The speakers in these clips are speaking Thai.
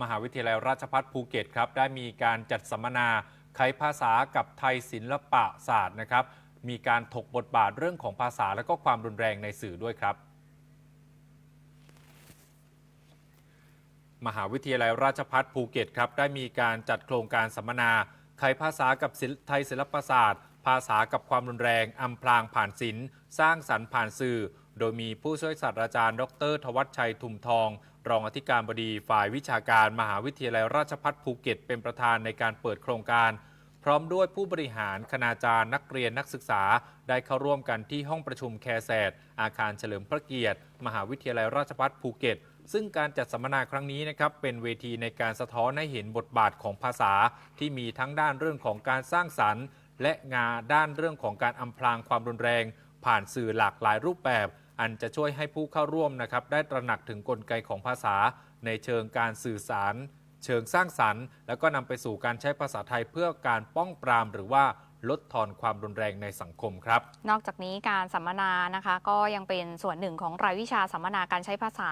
มหาวิทยาลัยราชภัฏภูเก็ตครับได้มีการจัดสัมมนาไขภาษากับไทยศิลปะศาสตร์นะครับ มีการถกบทบาทเรื่องของภาษาและก็ความรุนแรงในสื่อด้วยครับ มหาวิทยาลัยราชภัฏภูเก็ตครับได้มีการจัดโครงการสัมมนาไขภาษากับไทยศิลปศาสตร์ ภาษากับความรุนแรงอำพรางผ่านศิลป์สร้างสรรค์ผ่านสื่อ โดยมีผู้ช่วยศาสตราจารย์ ดร ทวัชชัยทุมทอง รองอธิการบดีฝ่ายวิชาการมหาวิทยาลัยราชภัฏภูเก็ต เป็นประธานในการเปิดโครงการ พร้อมด้วยผู้บริหารคณาจารย์นักเรียนนักศึกษา ได้เข้าร่วมกันที่ห้องประชุมแคร์แซดอาคารเฉลิมพระเกียรติ มหาวิทยาลัยราชภัฏภูเก็ตซึ่งการจัดสัมมนาครั้งนี้นะครับเป็นเวทีในการสะท้อนให้เห็นบทบาทของภาษา ที่มีทั้งด้านเรื่องของการสร้างสรรค์ และงานด้านเรื่องของการอำพรางความรุนแรง ผ่านสื่อหลากหลายรูปแบบ อันจะช่วยให้ผู้เข้าร่วมนะครับได้ตระหนักถึงกลไกของภาษา ในเชิงการสื่อสาร เชิงสร้างสรรค์ แล้วก็นำไปสู่การใช้ภาษาไทยเพื่อการป้องปรามหรือว่า ลดทอนความรุนแรงในสังคมครับ นอกจากนี้การสัมมนานะคะ ก็ยังเป็นส่วนหนึ่งของรายวิชาสัมมนาการใช้ภาษา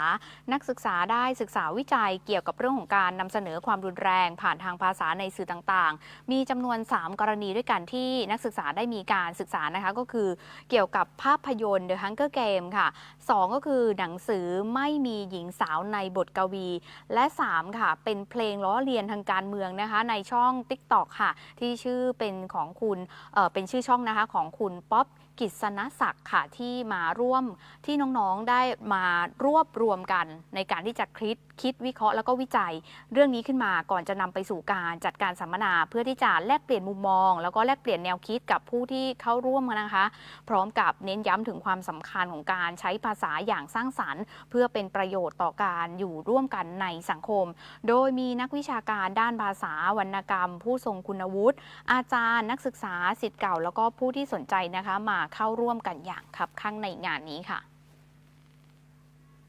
นักศึกษาได้ศึกษาวิจัยเกี่ยวกับเรื่องของการนำเสนอความรุนแรงผ่านทางภาษาในสื่อต่างๆ มีจำนวน 3 กรณีด้วยกันที่นักศึกษาได้มีการศึกษานะคะก็คือเกี่ยวกับภาพยนตร์ The Hunger Game ค่ะ 2 ก็คือหนังสือไม่มีหญิงสาวในบทกวี และ 3 ค่ะ เป็นเพลงล้อเลียนทางการเมืองนะคะ ในช่อง TikTok ค่ะ ที่ชื่อเป็นของคุณเเป็นชื่อช่องนะคะของคุณป๊อปกิษณศักดิ์ค่ะที่มาร่วมที่น้องๆได้มารวบรวมกัน ในการที่จะคิดคิดวิเคราะห์แล้วก็วิจัย เรื่องนี้ขึ้นมาก่อนจะนำไปสู่การจัดการสัมมนา เพื่อที่จะแลกเปลี่ยนมุมมอง แล้วก็แลกเปลี่ยนแนวคิดกับผู้ที่เข้าร่วมนะคะ พร้อมกับเน้นย้ำถึงความสำคัญของการใช้ภาษาอย่างสร้างสรรค์ เพื่อเป็นประโยชน์ต่อการอยู่ร่วมกันในสังคม โดยมีนักวิชาการด้านภาษาวรรณกรรม ผู้ทรงคุณวุฒิอาจารย์นักศึกษาาสิทธิ์เก่า แล้วก็ผู้ที่สนใจนะคะ มาเข้าร่วมกันอย่างคับข้างในงานนี้ค่ะ